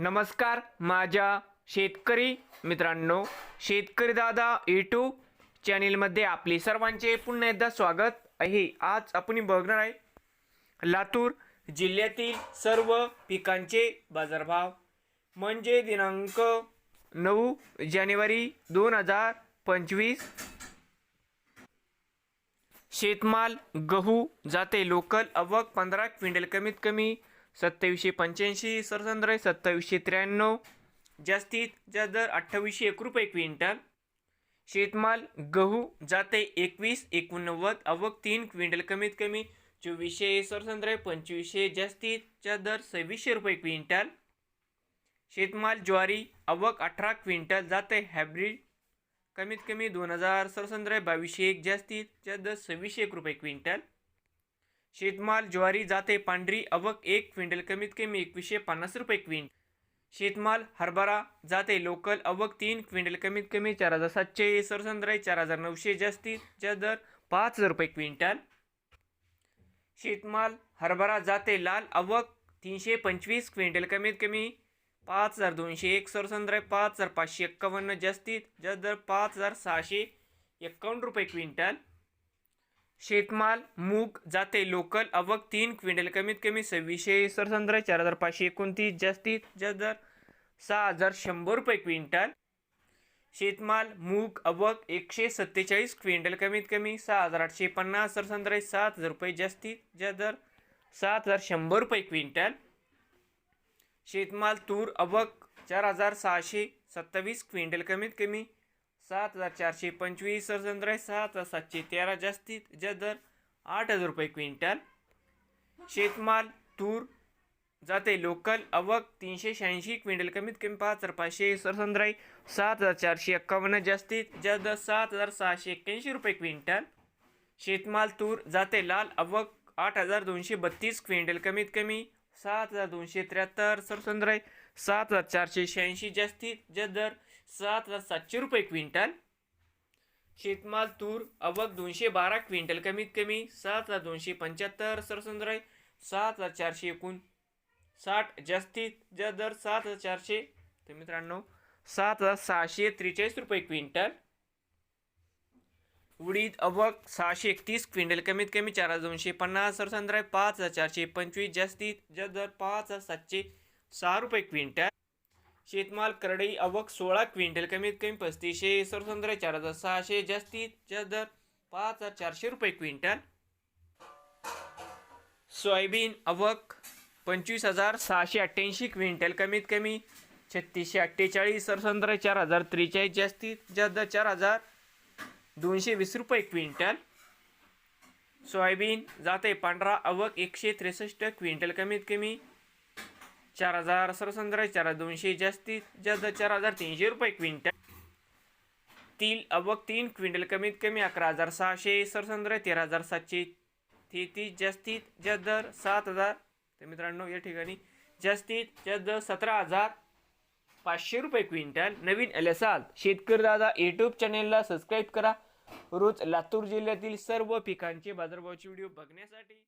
नमस्कार माझ्या शेतकरी मित्रांनो शेतकरी दादा यूट्यूब चॅनेलमध्ये आपले सर्वांचे पुन्हा एकदा स्वागत आहे. आज आपण बघणार आहे लातूर जिल्ह्यातील सर्व पिकांचे बाजारभाव. म्हणजे दिनांक नऊ जानेवारी दोन हजार पंचवीस. शेतमाल गहू जाते लोकल अवक पंधरा क्विंटल कमीत कमी सत्तावीसशे पंच्याऐंशी सरसंद्र सत्तावीसशे त्र्याण्णव जास्तीत जास्त दर अठ्ठावीसशे एक रुपये क्विंटल. शेतमाल गहू जाते एकवीस एकोणनव्वद अवक तीन क्विंटल कमीत कमी चोवीसशे सरसंद्र पंचवीसशे जास्तीत जास्त दर सव्वीसशे रुपये क्विंटल. शेतमाल ज्वारी अवक अठरा क्विंटल जाते हायब्रिड कमीत कमी दोन हजार सरसंद्र बावीसशे एक जास्तीत जास्त दर सव्वीसशे एक रुपये क्विंटल. शेतमाल ज्वारी जाते पांढरी अवक एक क्विंटल कमीत कमी एकवीसशे पन्नास रुपये क्विंट. शेतमाल हरभरा जाते लोकल अवक तीन क्विंटल कमीत कमी चार हजार सातशे सरसंद्राई चार हजार नऊशे जास्तीत दर पाच हजार रुपये क्विंटल. शेतमाल हरभरा जाते लाल अवक तीनशे पंचवीस क्विंटल कमीत कमी पाच हजार दोनशे एक सरसंद्राय पाच हजार पाचशे एक्कावन्न जास्तीत जास्त दर पाच हजार सहाशे एक्कावन्न रुपये क्विंटल. शेतमाल मूग जाते लोकल अवक तीन क्विंटल कमीत कमी सव्वीसशे सरसंद्र चार हजार पाचशे एकोणतीस जास्तीत जास्त दर सहा हजार शंभर रुपये क्विंटल. शेतमाल मूग अवक एकशे सत्तेचाळीस क्विंटल कमीत कमी सहा हजार आठशे पन्नास सरसंद्र सात हजार रुपये जास्तीत जास्त दर सात हजार शंभर रुपये क्विंटल. शेतमाल तूर अवक चार हजार सहाशे सत्तावीस क्विंटल कमीत कमी सात हजार चारशे पंचवीस सरसंद्र सात हजार सातशे तेरा जास्तीत जास्त दर आठ हजार रुपये क्विंटल. शेतमाल तूर जाते लोकल अवक तीनशे शहाऐंशी क्विंटल कमीत कमी पाच हजार पाचशे सरसंद्राई सात हजार चारशे एक्कावन्न जास्तीत जास्त दर सात हजार सहाशे एक्क्याऐंशी रुपये क्विंटल. शेतमाल तूर जाते लाल अवक आठ हजार दोनशे बत्तीस क्विंटल कमीत कमी सात हजार दोनशे त्र्याहत्तर सरसंद्राई सात हजार चारशे शहाऐंशी जास्तीत जास्त दर सात हजार सातशे रुपये क्विंटल. शेतमाल तूर अवक दोनशे बारा क्विंटल कमीत कमी सात हजार दोनशे पंच्याहत्तर सरसंद्राय सात हजार चारशे एकूण साठ जास्तीत जास्त दर सात हजार चारशे तर मित्रांनो सात हजार सहाशे त्रेचाळीस रुपये क्विंटल. उडीद अवक सहाशे एकतीस क्विंटल कमीत कमी चार हजार दोनशे पन्नास सरसंद्राय पाच हजार चारशे पंचवीस जास्तीत जास्त दर पाच हजार सातशे सहा रुपये क्विंटल. शेतमाल करडई अवक सोळा क्विंटल. कमीत कमी पस्तीसशे सरसंद्र चार हजार सहाशे जास्तीत जास्त दर पाच हजार चारशे रुपये क्विंटल. सोयाबीन अवक पंचवीस हजार सहाशे अठ्ठ्याऐंशी क्विंटल. कमीत कमी छत्तीसशे अठ्ठेचाळीस सरसंद्र चार हजार त्रेचाळीस जास्तीत जास्त दर चार हजार दोनशे वीस रुपये क्विंटल. सोयाबीन जाते पांढरा अवक एकशे त्रेसष्ट क्विंटल. कमीत कमी चार हजार सरसंद्र चार हजार दोनशे जास्तीत जास्त दर चार हजार तीनशे रुपये क्विंटल. तील अवक तीन क्विंटल कमीत कमी अकरा हजार सहाशे सरसंद्र तेरा हजार सातशे तेहतीस जास्तीत जास्त दर सात हजार. तर मित्रांनो या ठिकाणी जास्तीत जास्त दर सतरा हजार पाचशे रुपये क्विंटल. नवीन आले असाल शेतकरी दादा यूट्यूब चॅनेलला सबस्क्राईब करा. रोज लातूर जिल्ह्यातील सर्व पिकांचे बाजारभावाचे व्हिडिओ बघण्यासाठी